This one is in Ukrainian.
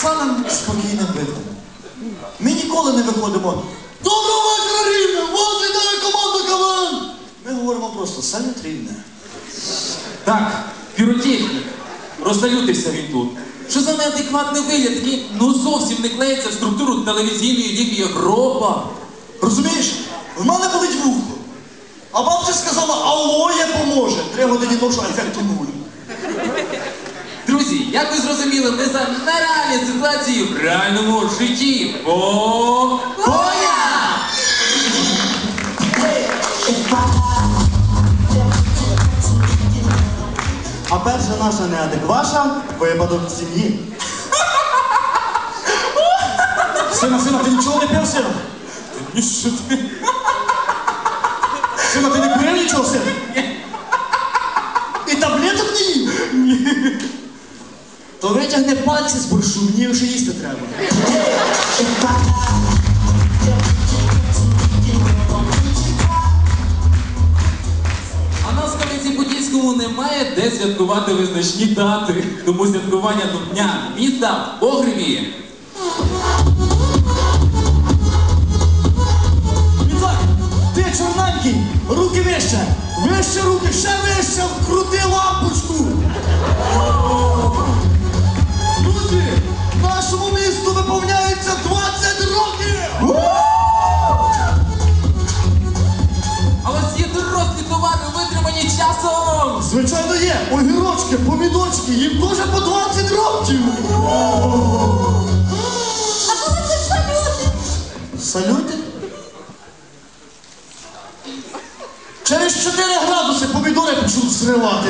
самим спокійним видом. Ми ніколи не виходимо. Доброго вечора, рівне! Вот вітає команда КВН! Ми говоримо просто салют рівне. Так, піротехнік. Розсалютився він тут. Що за неадекватний вигляд, який ну зовсім не клеїться в структуру телевізійної ліги Європа. Розумієш? В мене болить вухо. А бабця сказала, алло, я поможе. Три години ношу, а ефекту нуль. Друзі, як ви зрозуміли, ми за нереальні ситуації в реальному житті. Бо... Боя! А перша наша неадекваша випадок в сім'ї. Сина, сина, ти нічого не пив, сина? Ні, що ти? Сина, ти не курив нічого, сина? І таблеток. То витягни пальці з боршу, мені вже їсти треба. А нас в Кам'янці Подільському немає де святкувати визначні дати. Тому святкування до дня міста в погребі. І ти чорненький, руки вище, вище руки, ще вище, крути лампочку. Звичайно є, огірочки, помідочки, їм теж по 20 років! А коли це салюти? Салюти? Через 4 градуси помідори почнуть зривати.